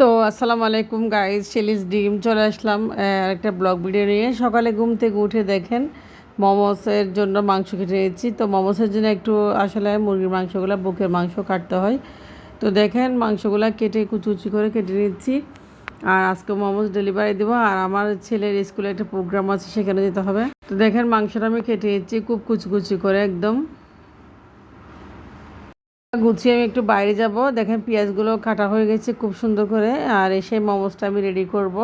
তো আসসালামু আলাইকুম গাইজ শেলিস ডিম চলে আসলাম একটা ব্লগ ভিডিও নিয়ে। সকালে ঘুম থেকে উঠে দেখেন, মোমোসের জন্য মাংস কেটে নিয়েছি। তো মোমোসের জন্য একটু আসলে মুরগির মাংসগুলো, বুকের মাংস কাটতে হয়। তো দেখেন, মাংসগুলো কেটে কুচি কুচি করে কেটে নিচ্ছি। আর আজকে মোমোস ডেলিভারি দেবো। আর আমার ছেলের স্কুলে একটা প্রোগ্রাম আছে, সেখানে যেতে হবে। তো দেখেন, মাংসটা আমি কেটে নিচ্ছি, খুব কুচি কুচি করে একদম। গুছিয়ে আমি একটু বাইরে যাব। দেখেন পেঁয়াজগুলো কাটা হয়ে গেছে খুব সুন্দর করে, আর এসে মোমোসটা আমি রেডি করব।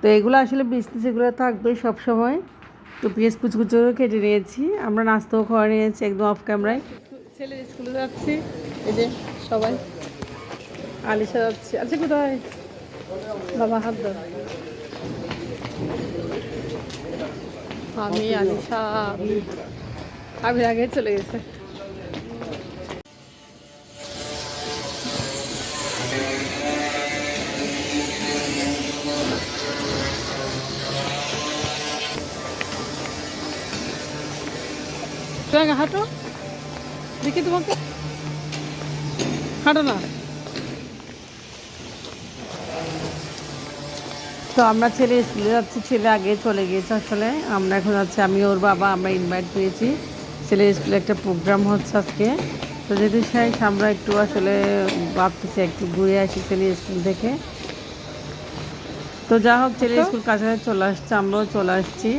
তো এগুলো আসলে বিজনেস এগুলো থাকবে সব সময় তো পেঁয়াজ কুচকুচো কেটে নিয়েছি, আমরা নাস্তাও খাওয়া নিয়েছি একদম অফ ক্যামেরায় ছেলের স্কুলে যাচ্ছি, এই যে সবাই আলিশা যাচ্ছি। আচ্ছা কোথায়? বাবা, হাত ধর। আমি আলিশা। আমি আগে চলে গেছে। তুমি হাঁটো। দেখি তোমাকে। হাঁটো না। তো আমরা ছেলে স্কুলে যাচ্ছি ছেলে আগে চলে গিয়েছে আসলে। আমরা এখন যাচ্ছি আমি ওর বাবা আমরা ইনভাইট পেয়েছি ছেলের স্কুলে একটা প্রোগ্রাম হচ্ছে আজকে। তো যেহেতু শেষ আমরা একটু আসলে ভাবতেছি একটু ঘুরে আসি ছেলে স্কুল থেকে। তো যা হোক ছেলে স্কুল কাছাকাছি চলে আসছে আমরাও চলে আসছি।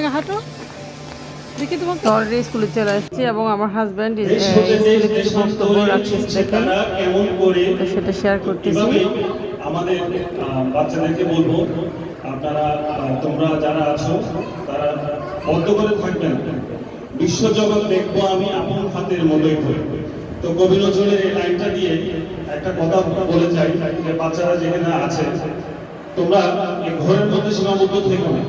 আগে হাঁটো। দেখি তোমাকে। অলরেডি স্কুলে চলে আসছি এবং আমার হাজব্যান্ড স্কুলে কিছু বক্তব্য রাখছে দেখেন তো সেটা শেয়ার করতেছি। আমাদের বাচ্চাদেরকে বলব আপনারা তোমরা যারা আছো তারা বদ্ধ করে থাকবেন। বিশ্বজগৎ দেখব আমি আপন হাতের মতোই করে। তো কবি নজরুলের এই লাইনটা দিয়ে একটা কথা বলে যাই যে বাচ্চারা যেখানে আছে তোমরা এই ঘরের মধ্যে সীমাবদ্ধ থেকো না।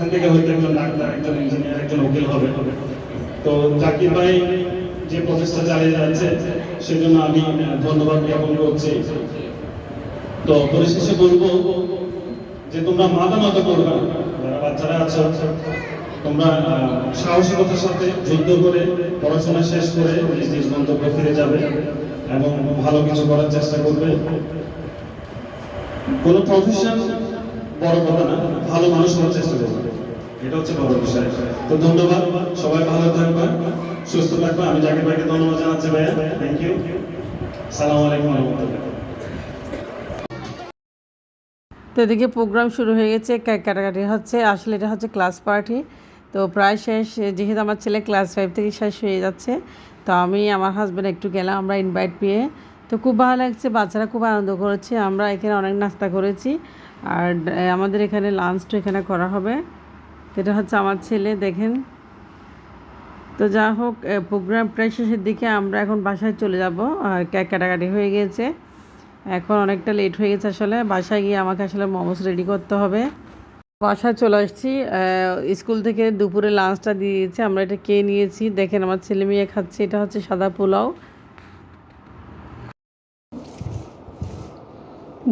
এখান থেকে হয়তো একজন ডাক্তার, একজন ইঞ্জিনিয়ার একজন উকিল হবে। তো জাকির ভাই যে প্রচেষ্টা চালিয়ে যাচ্ছে, সেজন্য আমি ধন্যবাদ জ্ঞাপন করছি। তো পরিশেষে বলব যে তোমরা মাথা নত করবে না। যারা বাচ্চারা আছো, তোমরা সাহসিকতার সাথে যুদ্ধ করে, পড়াশোনা শেষ করে নিজ নিজ গন্তব্যে ফিরে যাবে এবং ভালো কিছু করার চেষ্টা করবে। কোন প্রফেশন বড় কথা না, ভালো মানুষ হওয়ার চেষ্টা করবে। এটা হচ্ছে বড় বিষয়। তো ধন্যবাদ, সবাই ভালো থাকবে, সুস্থ থাকবে। আমি জাকির ভাইকে ধন্যবাদ জানাচ্ছি ভাইয়া। থ্যাংক ইউ সালাম আলাইকুম তো এদিকে প্রোগ্রাম শুরু হয়ে গেছে কাটাকাটি হচ্ছে। আসলে এটা হচ্ছে ক্লাস পার্টি। তো প্রায় শেষ, যেহেতু আমার ছেলে ক্লাস ফাইভ থেকে শেষ হয়ে যাচ্ছে, তো আমি আমার হাজব্যান্ড একটু গেলাম আমরা ইনভাইট পেয়ে। তো খুব ভালো লাগছে, বাচ্চারা খুব আনন্দ করেছে। আমরা এখানে অনেক নাস্তা করেছি। আর আমাদের এখানে লাঞ্চটা এখানে করা হবে। এটা হচ্ছে আমার ছেলে, দেখেন। তো যা হোক প্রোগ্রাম প্রায় শেষের দিকে আমরা এখন বাসায় চলে যাব। কেক কাটাকাটি হয়ে গিয়েছে এখন অনেকটা লেট হয়ে গেছে আসলে। বাসায় গিয়ে আমাকে আসলে মোমোস রেডি করতে হবে। বাসায় চলে আসছি। স্কুল থেকে দুপুরে লাঞ্চটা দিয়ে দিয়েছে। আমরা এটা কে নিয়েছি। দেখেন আমার ছেলে মেয়ে খাচ্ছে। এটা হচ্ছে সাদা পোলাও।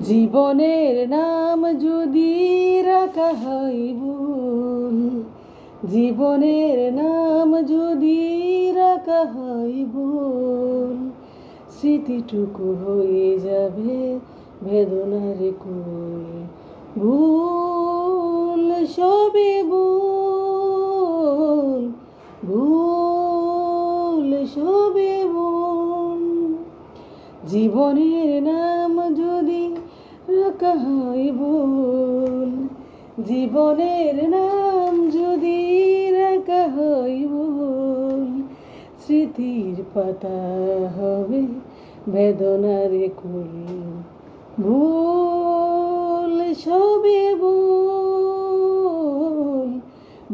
জীবনের নাম যদি রাখা হয় ভুল, জীবনের নাম যদি রাখা হয় ভুল, স্মৃতিটুকু হয়ে যাবে বেদনার কুল। ভুল সবে ভুল ভুল সবে ভুল, জীবনের নাম হয় ভুল? জীবনের নাম যদি হয় ভুল, স্মৃতির পাতা হবে বেদনার কুল ভুল সবে ভুল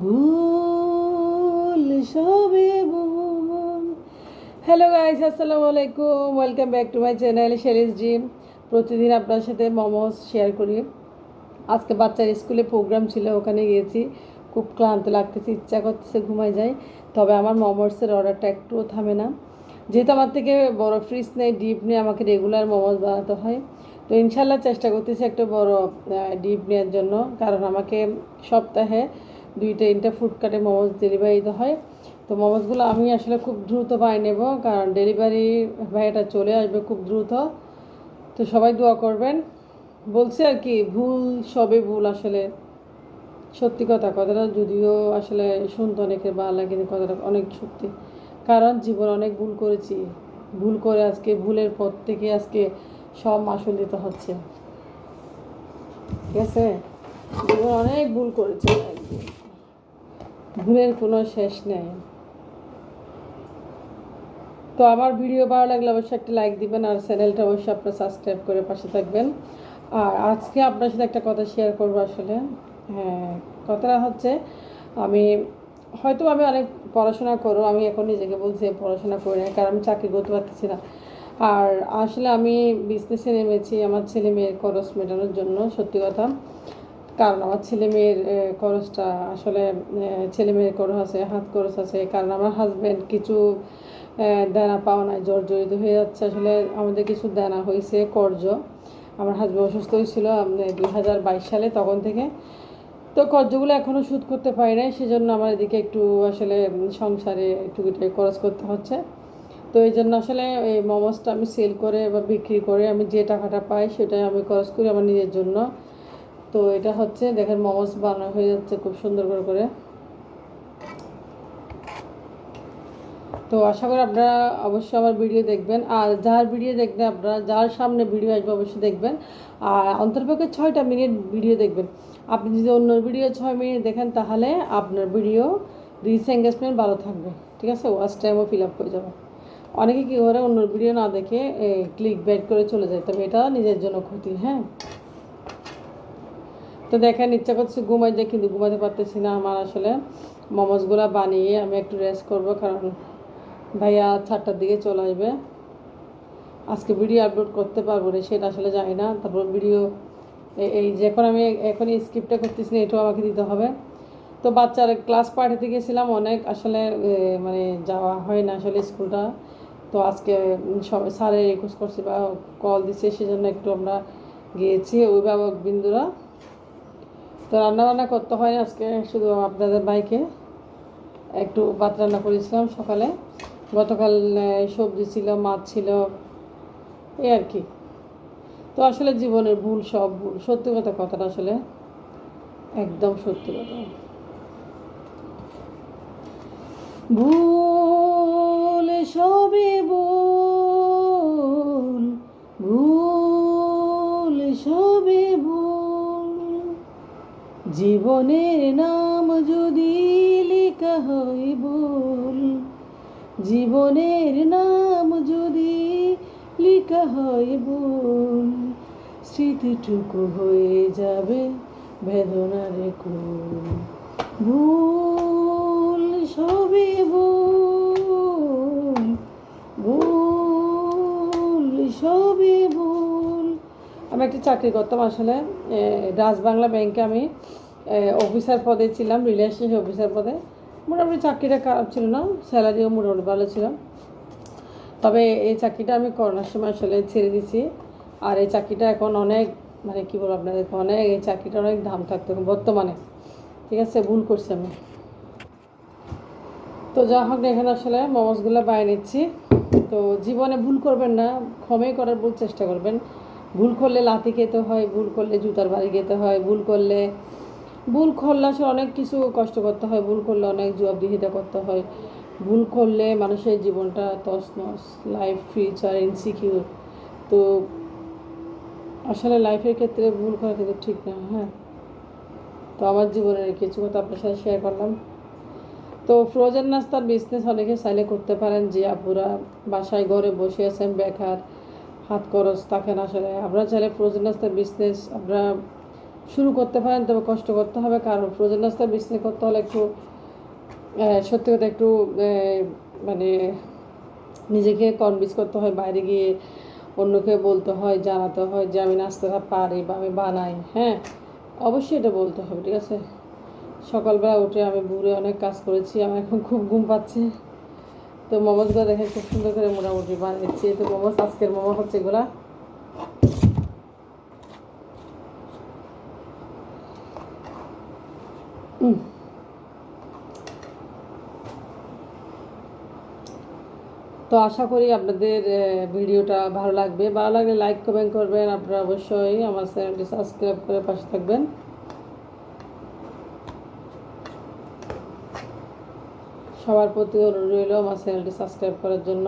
ভুল সবে ভুল। হ্যালো গাইস আসসালামু আলাইকুম। Welcome back to my channel Sheri's gym প্রতিদিন আপনার সাথে মোমোস শেয়ার করি। আজকে বাচ্চার স্কুলে প্রোগ্রাম ছিল, ওখানে গিয়েছি। খুব ক্লান্ত লাগতেছে, ইচ্ছা করতেছে ঘুমাই যায় তবে আমার মোমোসের অর্ডারটা একটুও থামে না। যেহেতু আমার থেকে বড় ফ্রিজ নেই ডিপ নেই আমাকে রেগুলার মোমোস বানাতে হয়। তো ইনশাল্লাহ চেষ্টা করতেছি একটা বড় ডিপ নেওয়ার জন্য। কারণ আমাকে সপ্তাহে দুইটা, তিনটা ফুডকার্টে মোমোজ ডেলিভারি হয়। তো মোমোজগুলো আমি আসলে খুব দ্রুত বানিয়ে নেব। কারণ ডেলিভারি ভাইয়াটা চলে আসবে খুব দ্রুত। তো সবাই দোয়া করবেন। বলছে আর কি, ভুল সবে ভুল আসলে। সত্যি কথা, কথাটা যদিও আসলে শুনতে অনেকের ভালো লাগে, কিন্তু কথাটা অনেক সত্যি। কারণ জীবন অনেক ভুল করেছি। ভুল করে আজকে, ভুলের পর থেকে আজকে সব মাসুল দিতে হচ্ছে। ঠিক আছে? জীবন অনেক ভুল করেছি। ভুলের কোনো শেষ নেই। তো আমার ভিডিও ভালো লাগলে অবশ্যই একটা লাইক দিবেন আর চ্যানেলটা অবশ্যই আপনারা সাবস্ক্রাইব করে পাশে থাকবেন। আর আজকে আপনার সাথে একটা কথা শেয়ার করব আসলে। হ্যাঁ কথাটা হচ্ছে, আমি হয়তো আমি অনেক পড়াশোনা করো, আমি এখন নিজেকে বলছি পড়াশোনা করি না কারণ আমি চাকরি করতে পারতেছি না। আর আসলে আমি বিজনেসে নেমেছি, আমার ছেলে মেয়ের খরচ মেটানোর জন্য, সত্যি কথা। কারণ আমার ছেলে মেয়ের খরচটা আসলে ছেলে মেয়ের খরচ আছে, হাত খরচ আছে, কারণ আমার হাজব্যান্ড কিছু দেনা পাওনায় জর্জরিত হয়ে যাচ্ছে। আসলে আমাদের কিছু দেনা হয়েছে, কর্জ। আমার হাজব্যান্ড অসুস্থ হয়েছিল দুই হাজার বাইশ সালে তখন থেকে। তো কর্জগুলো এখনও শোধ করতে পারি নাই, সেজন্য আমার এদিকে একটু আসলে সংসারে টুকিটাকি খরচ করতে হচ্ছে। তো এই জন্য আসলে এই মোমোসটা আমি সেল করে বা বিক্রি করে আমি যে টাকাটা পাই সেটাই আমি খরচ করি আমার নিজের জন্য। তো এটা হচ্ছে, দেখেন মোমোস বানানো হয়ে যাচ্ছে খুব সুন্দর করে করে। তো আশা করি আপনারা অবশ্যই আমার ভিডিও দেখবেন। আর যার ভিডিও দেখবেন আপনারা, যার সামনে ভিডিও আসবে অবশ্যই দেখবেন। আর অন্তর্পক্ষে ছয়টা মিনিট ভিডিও দেখবেন। আপনি যদি অন্য ভিডিও ছয় মিনিট দেখেন, তাহলে আপনার ভিডিও রিচ এঙ্গেজমেন্ট ভালো থাকবে। ঠিক আছে? ওয়াচ টাইমও ফিল আপ হয়ে যাবে। অনেকে কী করে, অন্য ভিডিও না দেখে ক্লিক ব্যাট করে চলে যায়। তবে এটা নিজের জন্য ক্ষতি হ্যাঁ? তো দেখেন, ইচ্ছা করছে ঘুমাই যায় কিন্তু ঘুমাতে পারতেছি না। আমার আসলে মোমোসগুলো বানিয়ে আমি একটু রেস্ট করব, কারণ ভাইয়া চারটার দিকে চলে আসবে। আজকে ভিডিও আপলোড করতে পারব না, সেটা আসলে জানি না। তারপর ভিডিও এই যে এখন আমি এখন স্ক্রিপ্টটা করতেছি না, এটাও আমাকে দিতে হবে। তো বাচ্চার ক্লাস পাঠাতে গেছিলাম অনেক, আসলে মানে যাওয়া হয় না আসলে স্কুলটা তো আজকে সবাই স্যারে রিকোয়েস্ট করছে বা কল দিছে, সেজন্য একটু আমরা গিয়েছি, অভিভাবক বিন্দুরা। তো রান্নাবান্না করতে হয় আজকে, শুধু আপনাদের বাইকে একটু ভাত রান্না করেছিলাম সকালে। গতকাল সবজি ছিল, মাছ ছিল, এই আর কি। তো আসলে জীবনের ভুল সব ভুল। সত্যি কথা, কথাটা আসলে একদম সত্যি কথা। ভুল সবে ভুল ভুল সবে ভুল। জীবনের নাম যদি লেখা ভুল জীবনের নাম যদি লেখা হয় ভুল স্মৃতিটুকু হয়ে যাবে বেদনার কুল। ভুল সবে ভুল ভুল সবে ভুল। আমি একটা চাকরি করতাম আসলে এ, রাজবাংলা ব্যাংকে আমি অফিসার পদে ছিলাম রিলেশনশিপ অফিসার পদে। মোটামুটি চাকরিটা খারাপ ছিল না, স্যালারিও মোটামুটি ভালো ছিল। তবে এই চাকরিটা আমি করোনার সময় আসলে ছেড়ে দিছি। আর এই চাকরিটা এখন অনেক মানে কী বলব আপনাদেরকে, অনেক, এই চাকরিটা অনেক দাম থাকতো বর্তমানে। ঠিক আছে, ভুল করছি আমি। তো যা হোক এখানে আসলে মোমোসগুলো বাইরে নিচ্ছি। তো জীবনে ভুল করবেন না ক্ষমে করার ভুল চেষ্টা করবেন। ভুল করলে লাথি খেতে হয়, ভুল করলে জুতার বাড়ি খেতে হয়, ভুল করলে ভুল করলে আসলে অনেক কিছু কষ্ট করতে হয়, ভুল করলে অনেক জবাবদিহিতা করতে হয়। ভুল করলে মানুষের জীবনটা তছনছ লাইফ ফিউচার ইনসিকিউর তো আসলে লাইফের ক্ষেত্রে ভুল করা কিন্তু ঠিক না হ্যাঁ? তো আমার জীবনের কিছু কথা আপনার সাথে শেয়ার করলাম। তো ফ্রোজেন নাস্তার বিজনেস অনেকে চাইলে করতে পারেন যে, আপুরা বাসায় ঘরে বসে আছেন, বেকার, হাত খরচ থাকেন আসলে। আপনারা চাইলে ফ্রোজেন নাস্তার বিজনেস আপনারা শুরু করতে পারেন, তবে কষ্ট করতে হবে। কারণ ফ্রোজেন নাস্তার বিজনেস করতে হলে একটু সত্যি কথা একটু মানে নিজেকে কনভিন্স করতে হয়, বাইরে গিয়ে অন্যকে বলতে হয়, জানাতে হয় যে আমি নাস্তাটা পারি বা আমি বানাই হ্যাঁ? অবশ্যই এটা বলতে হবে, ঠিক আছে? সকালবেলা উঠে আমি ঘুরে অনেক কাজ করেছি, আমার এখন খুব ঘুম পাচ্ছে। তো মোমোজগুলো দেখে খুব সুন্দর করে মোটামুটি বানিয়েছি। তো মোমোজ আজকের মোমো হচ্ছে এগুলা। তো আশা করি আপনাদের ভিডিওটা ভালো লাগবে। ভালো লাগলে লাইক কমেন্ট করবেন। আপনারা অবশ্যই আমার চ্যানেলটি সাবস্ক্রাইব করে পাশে থাকবেন। সবার প্রতি অনুরোধ রইল আমার চ্যানেলটি সাবস্ক্রাইব করার জন্য।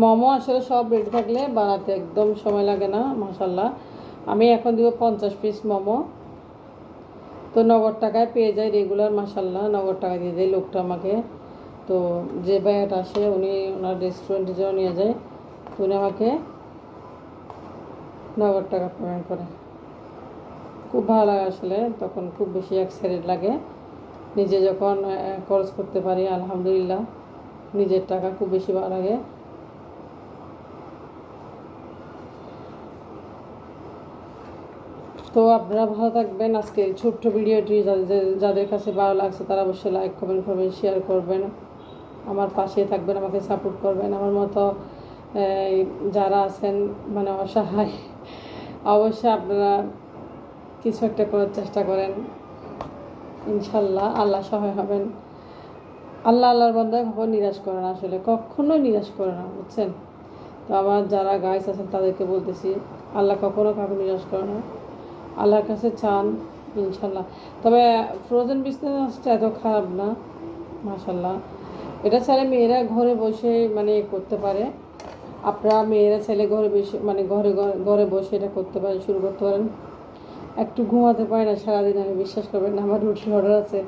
মোমো আসলে সব রেডি থাকলে বানাতে একদম সময় লাগে না মাসাল্লাহ আমি এখন দিব পঞ্চাশ পিস মোমো। তো নগদ টাকায় পেয়ে যায় রেগুলার মাসাল্লাহ নগদ টাকা দিয়ে দেয় লোকটা আমাকে। তো যে ব্যাট আসে উনি ওনার রেস্টুরেন্টের জন্য নিয়ে যায়। উনি আমাকে নগদ টাকা পেমেন্ট করে। খুব ভালো লাগে আসলে, তখন খুব বেশি এক্সাইটেড লাগে। নিজে যখন খরচ করতে পারি, আলহামদুলিল্লাহ, নিজের টাকা খুব বেশি ভালো লাগে। তো আপনারা ভালো থাকবেন। আজকে ছোট্ট ভিডিওটি যাদের যাদের কাছে ভালো লাগছে তারা অবশ্যই লাইক কমেন্ট করবেন শেয়ার করবেন। আমার পাশে থাকবেন, আমাকে সাপোর্ট করবেন। আমার মতো যারা আছেন মানে অসহায়, অবশ্যই আপনারা কিছু একটা করার চেষ্টা করেন। ইনশাল্লাহ আল্লাহ সহায় হবেন। আল্লাহ আল্লাহর বন্ধায় কখনো নিরাশ করে না আসলে, কখনোই নিরাশ করে না, বুঝছেন? তো আমার যারা গাইস আছেন তাদেরকে বলতেছি, আল্লাহ কখনো কাউকে নিরাশ করে না। আল্লাহর কাছে চান, ইনশাল্লাহ। তবে ফ্রোজেন বিজনেসটা এত খারাপ না, মাশাল্লাহ। এটা চাইলে মেয়েরা ঘরে বসে মানে করতে পারে। আপনারা মেয়েরা ছেলে ঘরে বসে মানে ঘরে ঘরে- ঘরে বসে এটা করতে পারেন, শুরু করতে পারেন। একটু ঘুমাতে পারে না, সারাদিন আমি বিশ্বাস করবেন না, আমার রুটি অর্ডার আছে।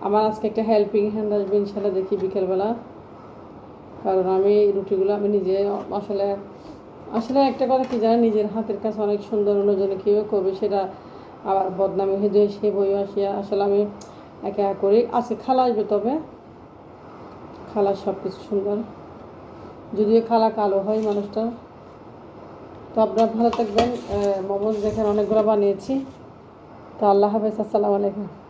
আমার আজকে একটা হেল্পিং হ্যান্ড আসবে, ইনশাল্লাহ দেখি বিকেলবেলা। কারণ আমি রুটিগুলো আমি নিজে আসলে আসলে একটা কথা কি জানেন নিজের হাতের কাছে অনেক সুন্দর অন্যজনে কীভাবে করবে, সেটা আবার বদনামি হয়ে যায়, সে বই আসিয়া আসলে আমি একা একা করি। আজকে খালা আসবে তবে? খালা সব কিছু সুন্দর। যদিও খালা কালো হয় মানুষটা। তো আপনারা ভালো থাকবেন। মোমোজ দেখেন, অনেকগুলো বানিয়েছি। তো আল্লাহ হাফেজ, আসসালামু আলাইকুম।